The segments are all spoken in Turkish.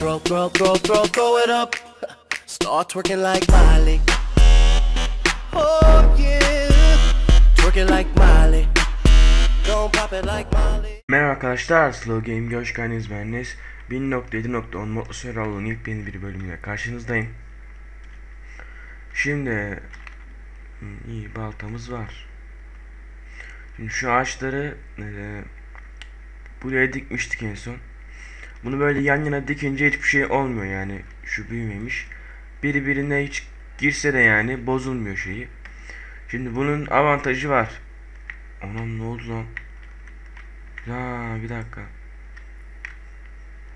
Throw, throw, throw, throw, throw it up. Start twerking like Miley. Oh yeah, twerking like Miley. Don't pop it like Miley. Merhaba arkadaşlar, Slow Game hoş geldiniz ben Nes. 1.7.10 Mutlu Seral'ın ilk yeni bir bölümüyle karşınızdayım. Şimdi iyi baltamız var. Şimdi şu ağaçları e, buraya dikmiştik en son. Bunu böyle yan yana dikince hiçbir şey olmuyor yani. Şu büyümemiş. Biri birine hiç girse de yani bozulmuyor şeyi. Şimdi bunun avantajı var. Anam ne oldu lan? Ya bir dakika.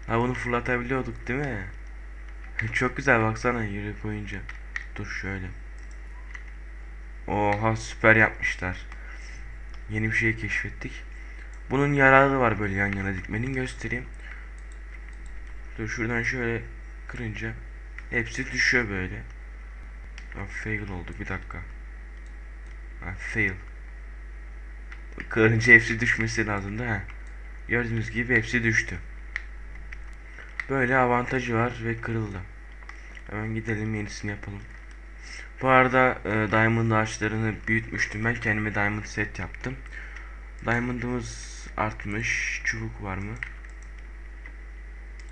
Ha bunu fırlatabiliyorduk değil mi? Çok güzel baksana yürü koyunca. Dur şöyle. Oha süper yapmışlar. Yeni bir şey keşfettik. Bunun yararı var böyle yan yana dikmenin göstereyim. Dur şuradan şöyle kırınca hepsi düşüyor böyle. Ha, fail oldu bir dakika. Ha, fail. Kırınca hepsi düşmesi lazım da. Gördüğünüz gibi hepsi düştü. Böyle avantajı var ve kırıldı. Hemen gidelim yenisini yapalım. Bu arada e, diamond ağaçlarını büyütmüştüm ben kendime diamond set yaptım. Diamond'ımız artmış. Çubuk var mı?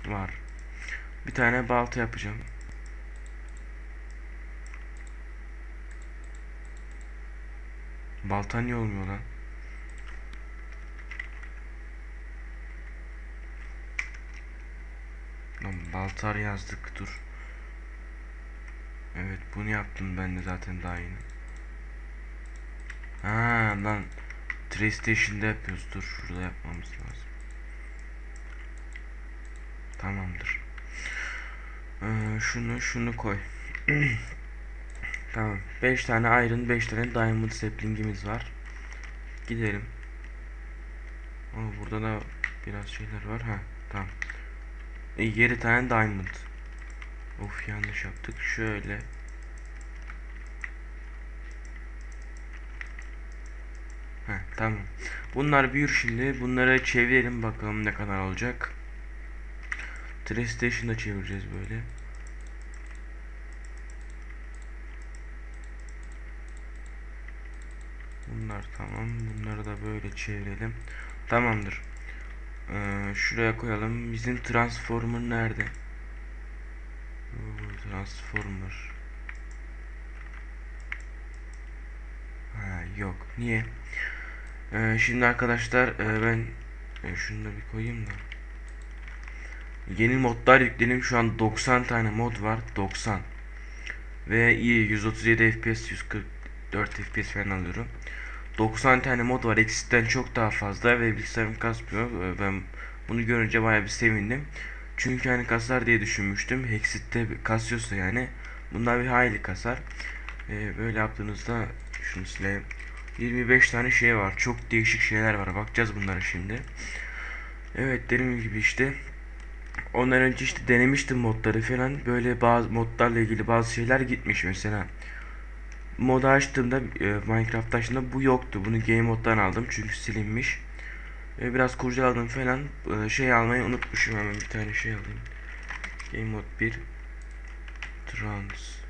Var. Bir tane balta yapacağım. Balta niye olmuyor lan? Lan baltar yazdık dur. Evet bunu yaptım ben de zaten daha yeni. Ha lan Trace yapıyoruz. Dur şurada yapmamız lazım. Tamamdır. Ee, şunu şunu koy. tamam. 5 tane iron, 5 tane diamond sapling'imiz var. Gidelim. Aa, burada da biraz şeyler var. Ha, tamam. E, 7 tane diamond. Of yanlış yaptık. Şöyle. Heh, tamam. Bunlar büyür şimdi. Bunları çevirelim bakalım ne kadar olacak. Trace Station'da çevireceğiz böyle. Bunlar tamam. Bunları da böyle çevirelim. Tamamdır. Ee, şuraya koyalım. Bizim transformer nerede? Transformer. Ha, yok. Niye? Ee, şimdi arkadaşlar e, ben e, şunu da bir koyayım da. Yeni modlar yükledim. Şu an 90 tane mod var. 90. Ve iyi 137 FPS 144 FPS falan alıyorum. 90 tane mod var. Eksisten çok daha fazla ve bilgisayarım kasmıyor. Ee, Ben bunu görünce bayağı bir sevindim. Çünkü hani kasar diye düşünmüştüm. Hexit'te kasıyorsa yani bunlar bir hayli kasar. Ee, böyle yaptığınızda şunu sileyim. 25 tane şey var. Çok değişik şeyler var. Bakacağız bunlara şimdi. Evet dediğim gibi işte Ondan önce işte denemiştim modları falan. Böyle bazı modlarla ilgili bazı şeyler gitmiş mesela. Modu açtığımda e, Minecraft açtığımda bu yoktu. Bunu game moddan aldım çünkü silinmiş. Biraz kurcaladım falan. E, şey almayı unutmuşum hemen bir tane şey alayım. Game mod 1 Trans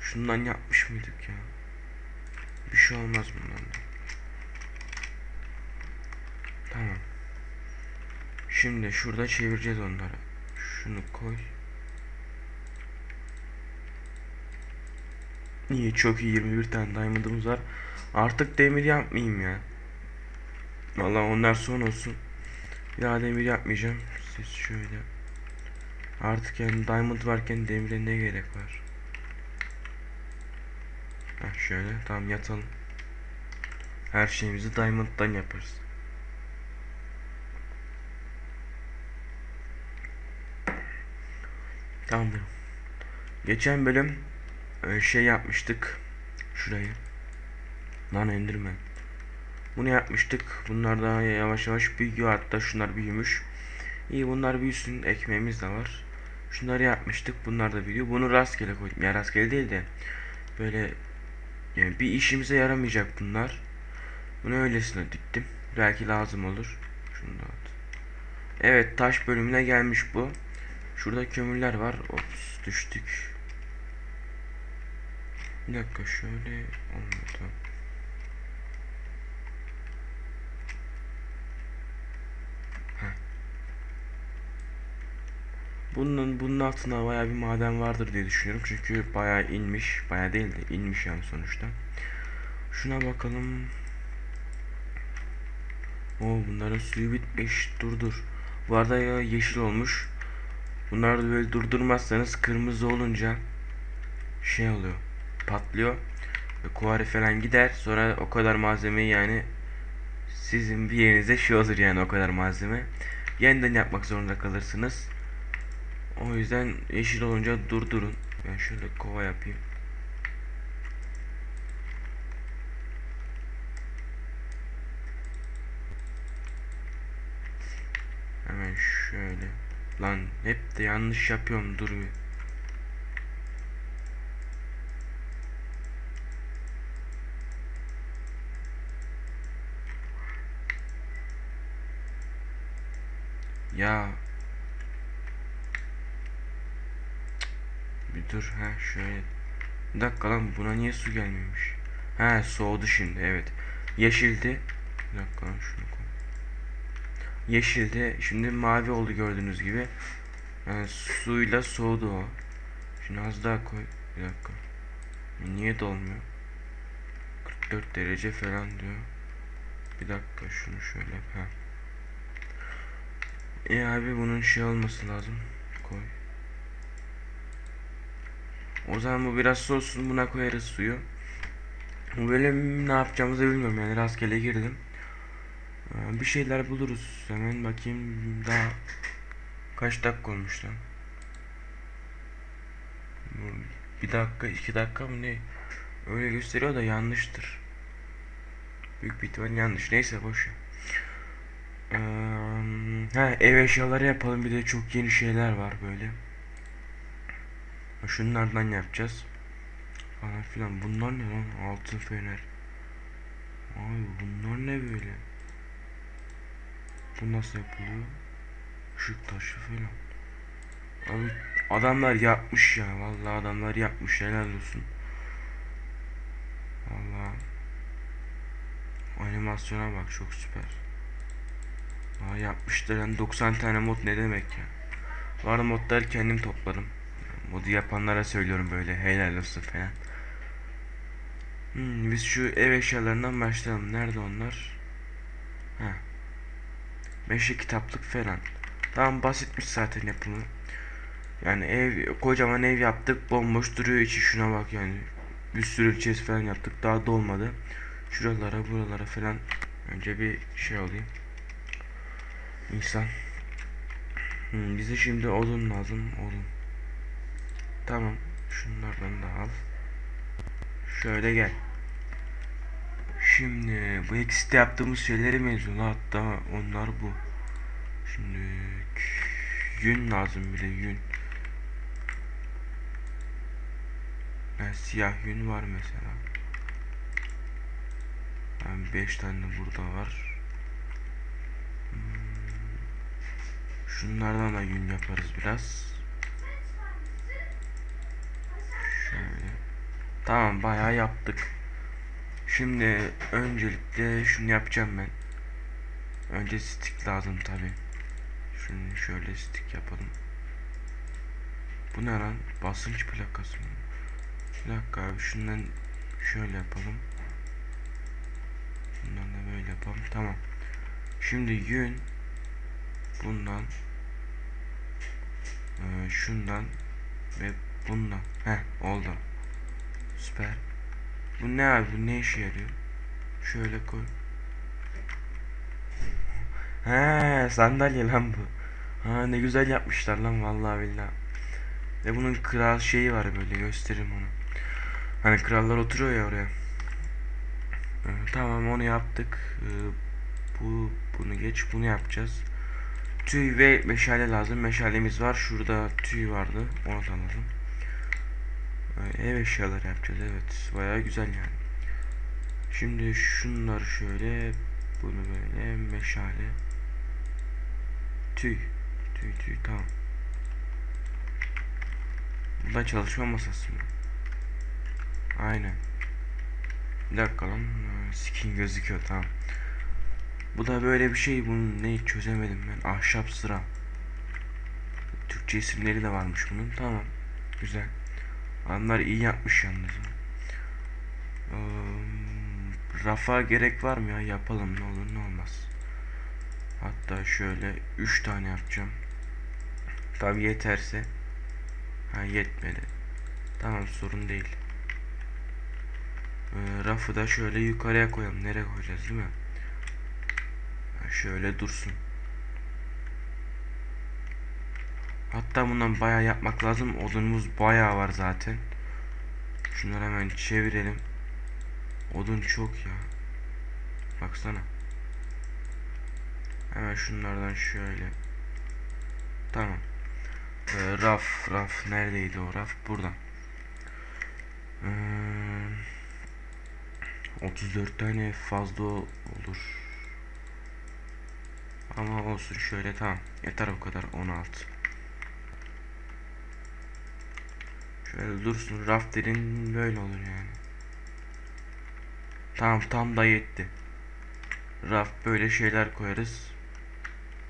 Şundan yapmış mıydık ya? Bir şey olmaz bundan da. Tamam. Şimdi şurada çevireceğiz onları. Şunu koy. İyi çok iyi 21 tane diamond'ımız var. Artık demir yapmayayım ya. Vallahi onlar son olsun. Bir daha demir yapmayacağım. Siz şöyle. Artık yani diamond varken demire ne gerek var? Heh şöyle tamam yatalım. Her şeyimizi diamond'dan yaparız. Tamamdır. Geçen bölüm şey yapmıştık. Şurayı. Lan endirme. Bunu yapmıştık. Bunlar daha yavaş yavaş büyüyor. Hatta şunlar büyümüş. İyi bunlar büyüsün. Ekmeğimiz de var. Şunları yapmıştık. Bunlar da büyüyor. Bunu rastgele koydum. Ya rastgele değil de böyle yani bir işimize yaramayacak bunlar. Bunu öylesine diktim. Belki lazım olur. Şunu da at. Evet taş bölümüne gelmiş bu. Şurada kömürler var. Ops düştük. Bir dakika şöyle olmadı. Bunun bunun altında bayağı bir maden vardır diye düşünüyorum. Çünkü bayağı inmiş. Bayağı değil de inmiş yani sonuçta. Şuna bakalım. Oo bunların suyu bitmiş. Dur dur. Bu arada ya yeşil olmuş. Bunları böyle durdurmazsanız kırmızı olunca şey oluyor. Patlıyor. Kuvari falan gider. Sonra o kadar malzemeyi yani sizin bir yerinize şey olur yani o kadar malzeme. Yeniden yapmak zorunda kalırsınız. O yüzden yeşil olunca durdurun. Ben şöyle kova yapayım. Hemen şöyle. Lan hep de yanlış yapıyorum dur bir. Ya. Bir dur ha şöyle. Bir dakika lan buna niye su gelmemiş? Ha soğudu şimdi evet. Yeşildi. Bir dakika lan şunu koy. Yeşildi. Şimdi mavi oldu gördüğünüz gibi. Yani suyla soğudu o. Şimdi az daha koy. Bir dakika. Niye dolmuyor? 44 derece falan diyor. Bir dakika şunu şöyle. Ha. E abi bunun şey olması lazım. Koy. O zaman bu biraz soğusun buna koyarız suyu. Bu bölüm ne yapacağımızı bilmiyorum yani rastgele girdim. Ee, Bir şeyler buluruz. Hemen bakayım daha kaç dakika olmuş lan. Bir dakika iki dakika mı ne? Öyle gösteriyor da yanlıştır. Büyük bir ihtimal yanlış. Neyse boş. Ha ev eşyaları yapalım bir de çok yeni şeyler var böyle. Şunlardan yapacağız. Falan filan. Bunlar ne lan? Altın fener. Ay bunlar ne böyle? Bu nasıl yapılıyor? Işık taşı falan. Abi adamlar yapmış ya. Vallahi adamlar yapmış. Helal olsun. Vallahi animasyona bak çok süper. Aa, yapmışlar yani 90 tane mod ne demek ya. Bu arada modları kendim topladım. Modu yapanlara söylüyorum böyle helal olsun falan. Hmm, biz şu ev eşyalarından başlayalım. Nerede onlar? Ha. Meşe kitaplık falan. Tamam basitmiş zaten yapımı. Yani ev kocaman ev yaptık bomboş duruyor içi şuna bak yani. Bir sürü chest falan yaptık daha dolmadı. Şuralara buralara falan önce bir şey olayım. İnsan. Hmm, bize şimdi odun lazım odun. Tamam şunlardan da al. Şöyle gel. Şimdi bu eksiste yaptığımız şeyleri mezun hatta onlar bu. Şimdi yün lazım bir de yün. Ha, siyah yün var mesela. Yani 5 tane burada var. Şunlardan da yün yaparız biraz. Şöyle. Tamam bayağı yaptık. Şimdi öncelikle şunu yapacağım ben. Önce stick lazım tabi. Şunu şöyle stick yapalım. Bu ne lan? Basınç plakası mı? Bir dakika abi şundan şöyle yapalım. Bundan da böyle yapalım. Tamam. Şimdi yün bundan e, şundan ve bundan. Heh oldu. Süper. Bu ne abi? Bu ne işe yarıyor? Şöyle koy. He sandalye lan bu. Ha ne güzel yapmışlar lan vallahi billahi. Ve bunun kral şeyi var böyle göstereyim onu. Hani krallar oturuyor ya oraya. Ee, tamam onu yaptık. Ee, bu bunu geç bunu yapacağız. Tüy ve meşale lazım. Meşalemiz var. Şurada tüy vardı. Onu alalım. Ee, ev eşyaları yapacağız. Evet. Bayağı güzel yani. Şimdi şunları şöyle bunu böyle meşale tüy tüy tüy tamam da çalışma masası mı? Aynen. Bir dakika lan. Ha, Skin gözüküyor tamam. Bu da böyle bir şey. Bunu ne çözemedim ben. Ahşap sıra. Türkçe isimleri de varmış bunun. Tamam. Güzel. Adamlar iyi yapmış yalnız. Ee, rafa gerek var mı ya? Yapalım ne olur ne olmaz. Hatta şöyle 3 tane yapacağım. Tabi yeterse. Ha yetmedi. Tamam sorun değil. Ee, rafı da şöyle yukarıya koyalım. Nereye koyacağız değil mi? Şöyle dursun. Hatta bundan bayağı yapmak lazım. Odunumuz bayağı var zaten. Şunları hemen çevirelim. Odun çok ya. Baksana. Hemen şunlardan şöyle. Tamam. Ee, raf, raf neredeydi o raf? Burada. Ee, 34 tane fazla olur. Ama olsun şöyle tamam. Yeter bu kadar 16. Şöyle dursun. Raf derin böyle olur yani. Tamam tam da yetti. Raf böyle şeyler koyarız.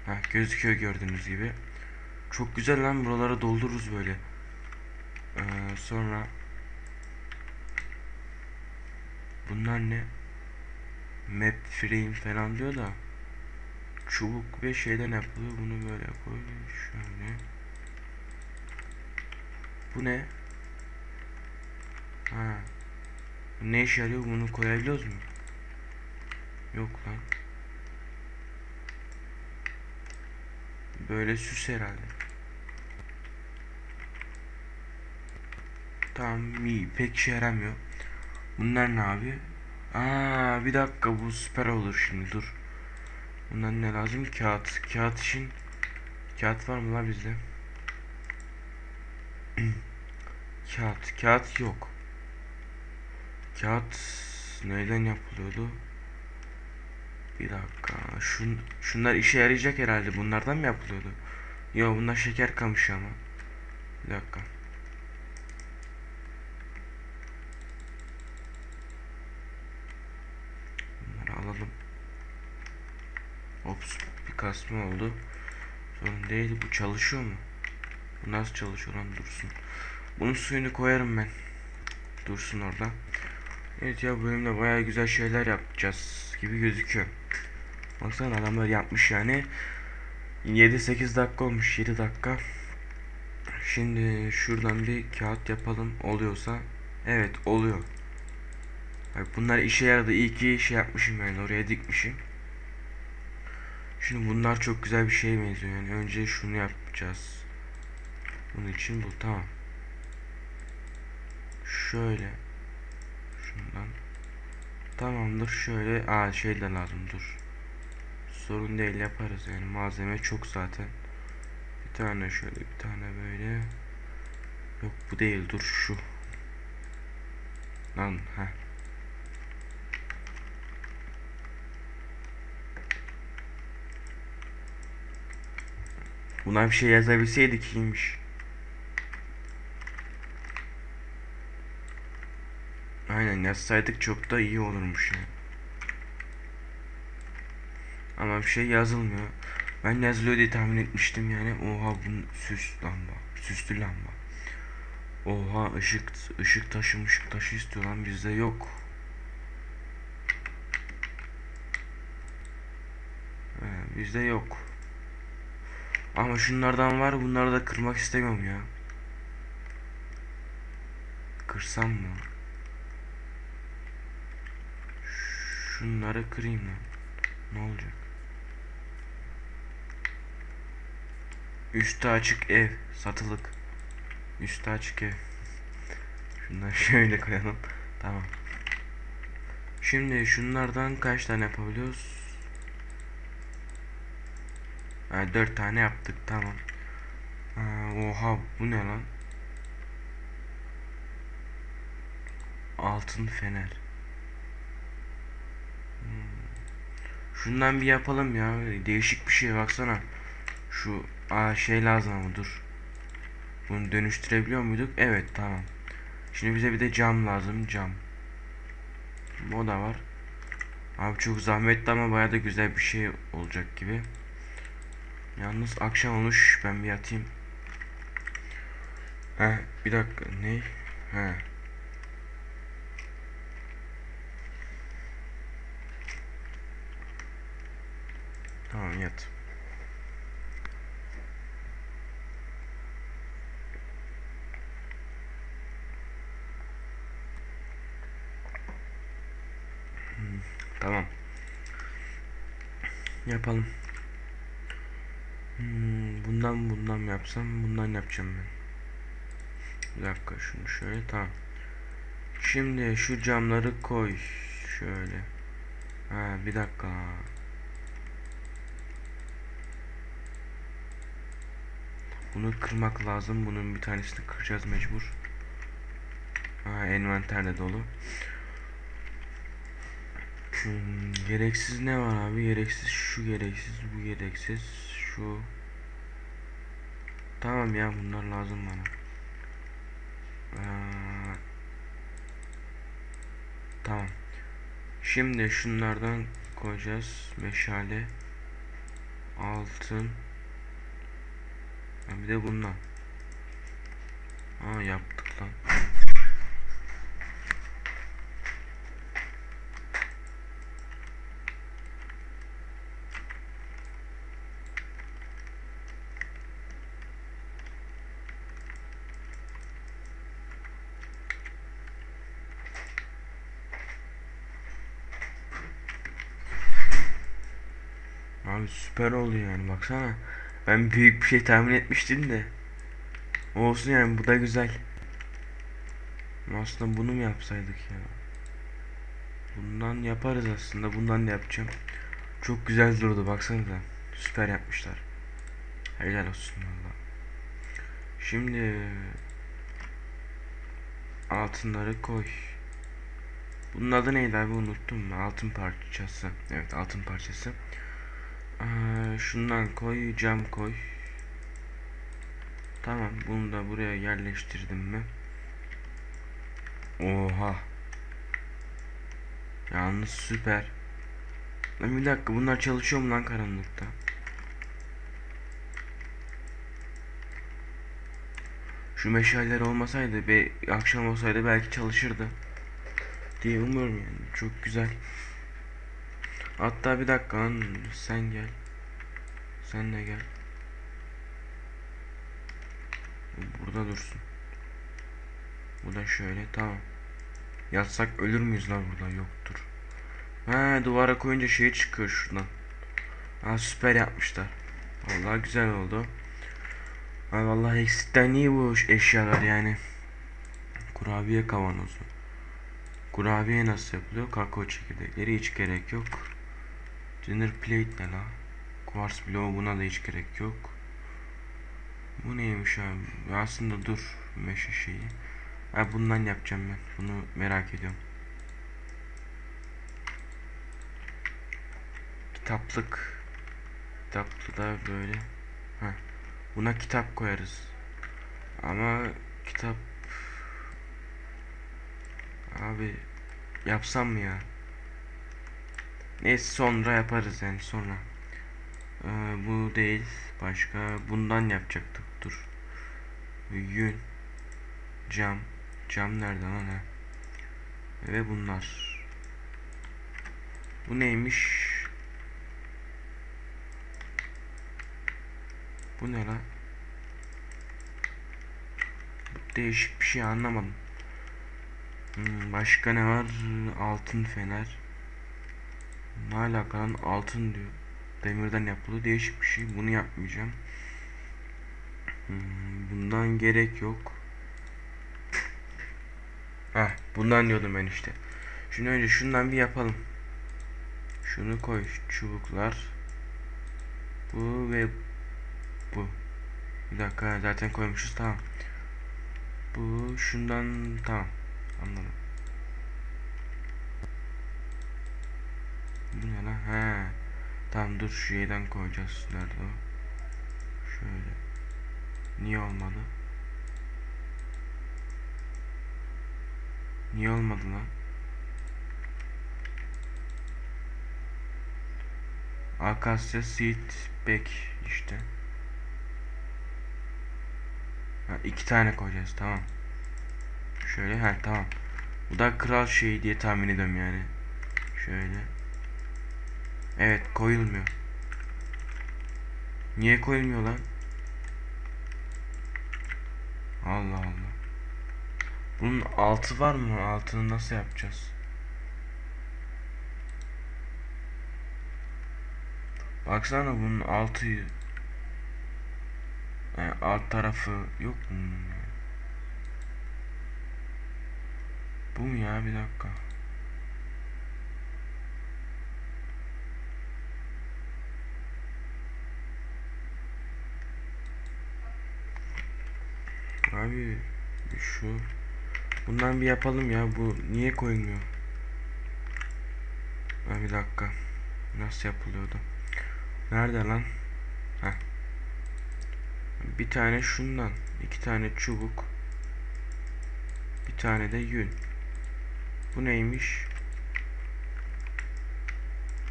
Heh, gözüküyor gördüğünüz gibi. Çok güzel lan buraları doldururuz böyle. Ee, sonra bunlar ne? Map frame falan diyor da çubuk ve şeyden yapılıyor. Bunu böyle koy. Şöyle. Bu ne? Ha. Ne işe yarıyor? Bunu koyabiliyoruz mu? Yok lan. Böyle süs herhalde. Tamam iyi pek işe yaramıyor. Bunlar ne abi? Aa bir dakika bu süper olur şimdi dur. Bundan ne lazım? Kağıt. Kağıt için kağıt var mı la bizde? kağıt. Kağıt yok. Kağıt neyden yapılıyordu? Bir dakika. Şun, şunlar işe yarayacak herhalde. Bunlardan mı yapılıyordu? Yo bunlar şeker kamışı ama. Bir dakika. Bunları alalım. Ops kasma oldu. Sorun değil. Bu çalışıyor mu? Bu nasıl çalışıyor lan dursun. Bunun suyunu koyarım ben. Dursun orada. Evet ya bölümde bayağı güzel şeyler yapacağız gibi gözüküyor. Baksana adamlar yapmış yani. 7-8 dakika olmuş 7 dakika. Şimdi şuradan bir kağıt yapalım oluyorsa. Evet oluyor. Bak bunlar işe yaradı. İyi ki şey yapmışım yani oraya dikmişim. Şimdi bunlar çok güzel bir şeye benziyor yani. Önce şunu yapacağız. Bunun için bu tamam. Şöyle. Şundan. Tamamdır şöyle. Aa şey de lazım dur. Sorun değil yaparız yani malzeme çok zaten. Bir tane şöyle bir tane böyle. Yok bu değil dur şu. Lan ha. Buna bir şey yazabilseydik iyiymiş. Aynen yazsaydık çok da iyi olurmuş yani. Ama bir şey yazılmıyor. Ben yazılıyor diye tahmin etmiştim yani. Oha bu süs lamba. Süslü lamba. Oha ışık ışık taşı ışık taşı istiyor lan bizde yok. Ee, bizde yok. Ama şunlardan var bunları da kırmak istemiyorum ya. Kırsam mı? Şunları kırayım lan. Ne olacak? Üstü açık ev. Satılık. Üstü açık ev. Şunları şöyle koyalım. Tamam. Şimdi şunlardan kaç tane yapabiliyoruz? Ha, 4 tane yaptık. Tamam. Ha, oha bu ne lan? Altın fener. Şundan bir yapalım ya. Değişik bir şey baksana. Şu aa şey lazım ama dur. Bunu dönüştürebiliyor muyduk? Evet tamam. Şimdi bize bir de cam lazım cam. O da var. Abi çok zahmetli ama baya da güzel bir şey olacak gibi. Yalnız akşam olmuş ben bir yatayım. Heh bir dakika ne? He. Tamam yat. Hmm, Tamam. Yapalım. Bundan bundan yapsam bundan yapacağım ben. Bir dakika şunu şöyle tamam. Şimdi şu camları koy şöyle. Ha bir dakika. Bunu kırmak lazım. Bunun bir tanesini kıracağız mecbur. Ha envanterde dolu. Gereksiz ne var abi? Gereksiz şu gereksiz, bu gereksiz, şu. Tamam ya bunlar lazım bana. Aa, tamam. Şimdi şunlardan koyacağız. Meşale, altın. Ha, bir de bundan. Aa yaptık lan. Abi süper oldu yani baksana. Ben büyük bir şey tahmin etmiştim de. Olsun yani bu da güzel. Aslında bunu mu yapsaydık ya? Bundan yaparız aslında. Bundan da yapacağım. Çok güzel durdu baksanıza. Süper yapmışlar. Helal olsun valla. Şimdi altınları koy. Bunun adı neydi abi unuttum. Altın parçası. Evet altın parçası. Ee, şundan koy, cam koy. Tamam, bunu da buraya yerleştirdim mi? Oha. Yalnız süper. Lan bir dakika, bunlar çalışıyor mu lan karanlıkta? Şu meşaleler olmasaydı ve akşam olsaydı belki çalışırdı. Diye umuyorum yani. Çok güzel. Hatta bir dakika lan sen gel. Sen de gel. Burada dursun. Bu da şöyle tamam. Yatsak ölür müyüz lan burada yoktur. Ha duvara koyunca şey çıkıyor şuradan. Ha süper yapmışlar. Vallahi güzel oldu. Ay vallahi eksikten iyi bu eşyalar yani. Kurabiye kavanozu. Kurabiye nasıl yapılıyor? Kakao çekirdekleri hiç gerek yok. Dinner plate ne la? Quartz bloğu buna da hiç gerek yok. Bu neymiş abi? Aslında dur meşe şeyi. Ha bundan yapacağım ben. Bunu merak ediyorum. Kitaplık. Kitaplı da böyle. Ha. Buna kitap koyarız. Ama kitap Abi yapsam mı ya? Neyse sonra yaparız yani sonra. Ee, bu değil. Başka bundan yapacaktık. Dur. Yün. Cam. Cam nerede lan ha? Ve bunlar. Bu neymiş? Bu ne lan? Değişik bir şey anlamadım. Hmm, başka ne var? Altın fener. Ne alaka? Altın diyor. Demirden yapılıyor. Değişik bir şey. Bunu yapmayacağım. Hmm, bundan gerek yok. Heh, bundan diyordum ben işte. Şimdi önce şundan bir yapalım. Şunu koy. Çubuklar. Bu ve bu. Bir dakika zaten koymuşuz tamam. Bu şundan tamam. Anladım. Bu ne lan? He. Tamam dur şu şeyden koyacağız. Nerede o? Şöyle. Niye olmadı? Niye olmadı lan? Akasya seed back işte. Ha, iki tane koyacağız tamam. Şöyle ha tamam. Bu da kral şeyi diye tahmin ediyorum yani. Şöyle. Evet koyulmuyor. Niye koyulmuyor lan? Allah Allah. Bunun altı var mı? Altını nasıl yapacağız? Baksana bunun altı yani alt tarafı yok mu? Bu mu ya bir dakika. Abi şu bundan bir yapalım ya bu niye koyulmuyor? Ha bir dakika. Nasıl yapılıyordu? Nerede lan? Heh. Bir tane şundan, iki tane çubuk, bir tane de yün. Bu neymiş?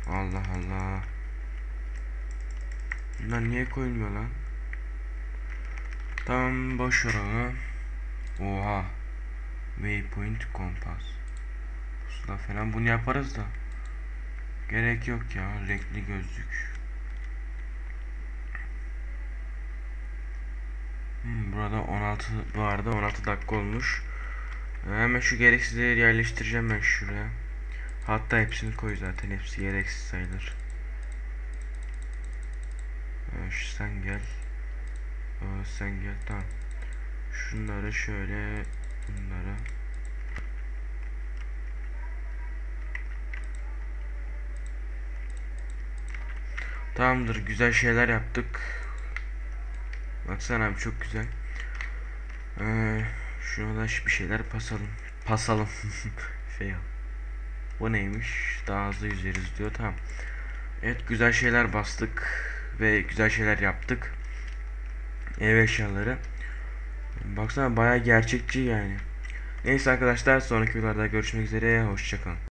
Allah Allah. Bunlar niye koyulmuyor lan? Ver onu. Oha. Waypoint kompas. Pusula falan bunu yaparız da. Gerek yok ya renkli gözlük. Hmm, burada 16 bu arada 16 dakika olmuş. Ee, Hemen şu gereksizleri yerleştireceğim ben şuraya. Hatta hepsini koy zaten hepsi gereksiz sayılır. Ee, şu sen gel. Ee, sen gel tamam. Şunları şöyle bunları. Tamamdır güzel şeyler yaptık. Baksana abi çok güzel. Ee, şuna da bir şeyler pasalım. Pasalım. Fail. Bu neymiş? Daha hızlı yüzeriz diyor. Tamam. Evet güzel şeyler bastık ve güzel şeyler yaptık. Ev eşyaları. Baksana bayağı gerçekçi yani. Neyse arkadaşlar sonraki videolarda görüşmek üzere. Hoşçakalın.